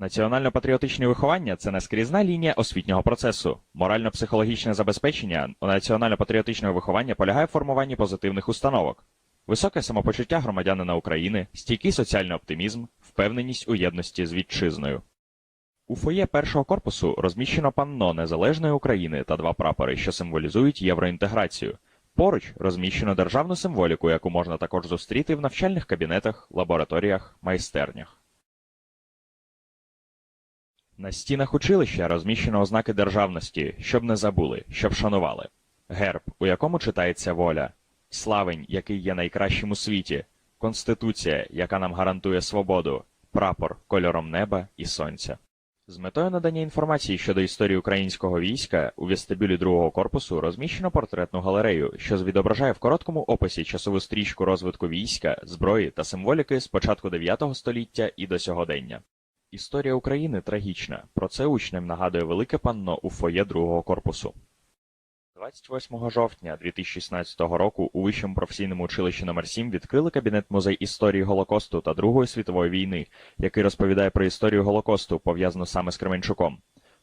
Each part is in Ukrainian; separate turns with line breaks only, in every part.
Національно-патріотичне виховання це наскрізна лінія освітнього процесу. Морально-психологічне забезпечення національно-патріотичного виховання полягає в формуванні позитивних установок. Високе самопочуття громадянина України, стійкий соціальний оптимізм, впевненість у єдності з вітчизною. У фоє першого корпусу розміщено панно Незалежної України та два прапори, що символізують євроінтеграцію. Поруч розміщено державну символіку, яку можна також зустріти в навчальних кабінетах, лабораторіях, майстернях. На стінах училища розміщено ознаки державності, щоб не забули, щоб шанували. Герб, у якому читається воля, славень, який є найкращим у світі, конституція, яка нам гарантує свободу, прапор кольором неба і сонця. З метою надання інформації щодо історії українського війська у вестибюлі другого корпусу розміщено портретну галерею, що відображає в короткому описі часову стрічку розвитку війська, зброї та символіки з початку 9 століття і до сьогодення. Історія України трагічна. Про це учням нагадує велике панно у фоє другого корпусу. 28 жовтня 2016 року у Вищому професійному училищі номер 7 відкрили кабінет музей історії Голокосту та Другої світової війни, який розповідає про історію Голокосту, пов'язану саме з Кременчуком.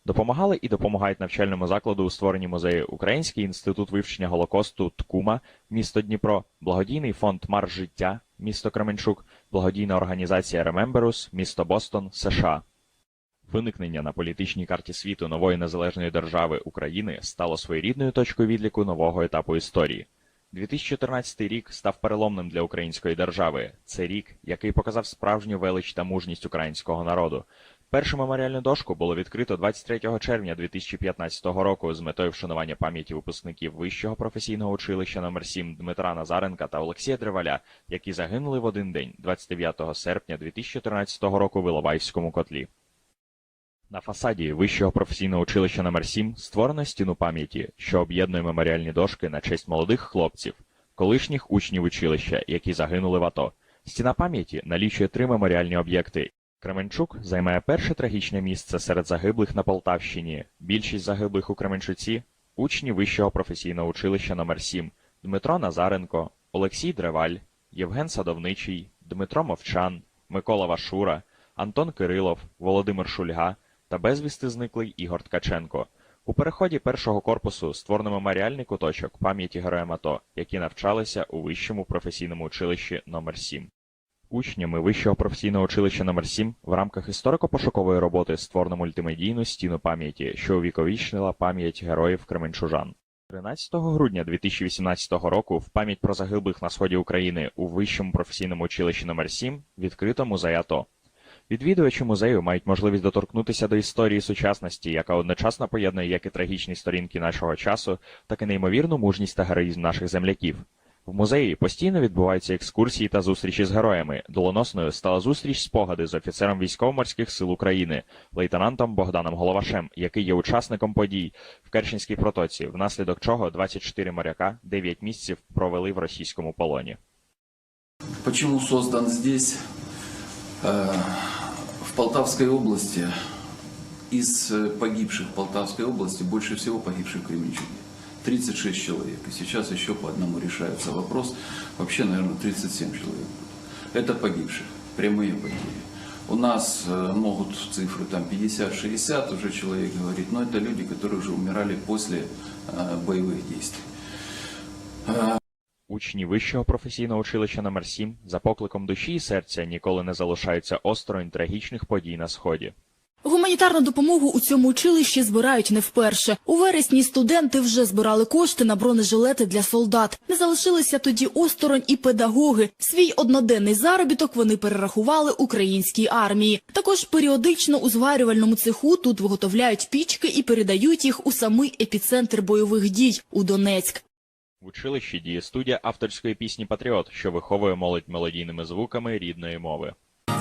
Допомагали і допомагають навчальному закладу у створенні музею Український інститут вивчення Голокосту ТКУМА, місто Дніпро, благодійний фонд Марш життя, місто Кременчук, благодійна організація Ремемберус, місто Бостон, США. Виникнення на політичній карті світу нової незалежної держави України стало своєрідною точкою відліку нового етапу історії. 2014 рік став переломним для української держави. Це рік, який показав справжню велич та мужність українського народу. Першу меморіальну дошку було відкрито 23 червня 2015 року з метою вшанування пам'яті випускників Вищого професійного училища номер 7 Дмитра Назаренка та Олексія Древаля, які загинули в один день, 29 серпня 2014 року в Іловайському котлі. На фасаді Вищого професійного училища номер 7 створено стіну пам'яті, що об'єднує меморіальні дошки на честь молодих хлопців, колишніх учнів училища, які загинули в АТО. Стіна пам'яті налічує три меморіальні об'єкти. Кременчук займає перше трагічне місце серед загиблих на Полтавщині. Більшість загиблих у Кременчуці учні Вищого професійного училища номер 7 Дмитро Назаренко, Олексій Древаль, Євген Садовничий, Дмитро Мовчан, Микола Вашура, Антон Кирилов, Володимир Шульга та безвісти зниклий Ігор Ткаченко. У переході першого корпусу створено меморіальний куточок пам'яті героям АТО, які навчалися у Вищому професійному училищі номер 7 Учнями Вищого професійного училища номер 7 в рамках історико-пошукової роботи створено мультимедійну стіну пам'яті, що увіковічнила пам'ять героїв Кременчужан. 13 грудня 2018 року в пам'ять про загиблих на сході України у Вищому професійному училищі номер 7 відкрито музей АТО. Відвідувачі музею мають можливість доторкнутися до історії сучасності, яка одночасно поєднує як і трагічні сторінки нашого часу, так і неймовірну мужність та героїзм наших земляків. В музеї постійно відбуваються екскурсії та зустрічі з героями. Долоносною стала зустріч спогади з офіцером військово-морських сил України, лейтенантом Богданом Головашем, який є учасником подій в Керченській протоці, внаслідок чого 24 моряка 9 місяців провели в російському полоні.
Почему создан здесь, э, в Полтавской области, из э, погибших в Полтавской области, больше всего погибших в Кременчуге? 36 человек. И сейчас еще по одному решается вопрос. Вообще, наверное, 37 человек. Это погибших, прямые потери. У нас э, могут цифры там 50-60 уже человек говорит, но это люди, которые уже умирали после э, боевых действий.
Учні Вищого професійного училища номер 7 за покликом душі і серця ніколи не залишаються осторонь трагічних подій на сході.
Гуманітарну допомогу у цьому училищі збирають не вперше. У вересні студенти вже збирали кошти на бронежилети для солдат. Не залишилися тоді осторонь і педагоги. Свій одноденний заробіток вони перерахували українській армії. Також періодично у зварювальному цеху тут виготовляють пічки і передають їх у самий епіцентр бойових дій у Донецьк.
В училищі діє студія авторської пісні Патріот, що виховує молодь мелодійними звуками рідної мови.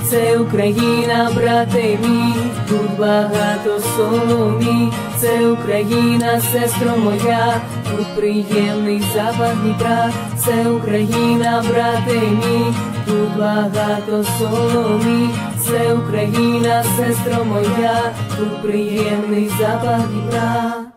Це Україна, брате мій, тут багато соломі, це Україна, сестро моя, тут приємний запах Дніпра, це Україна, брате мій, тут багато соломі, це Україна, сестро моя, тут приємний запах Дніпра.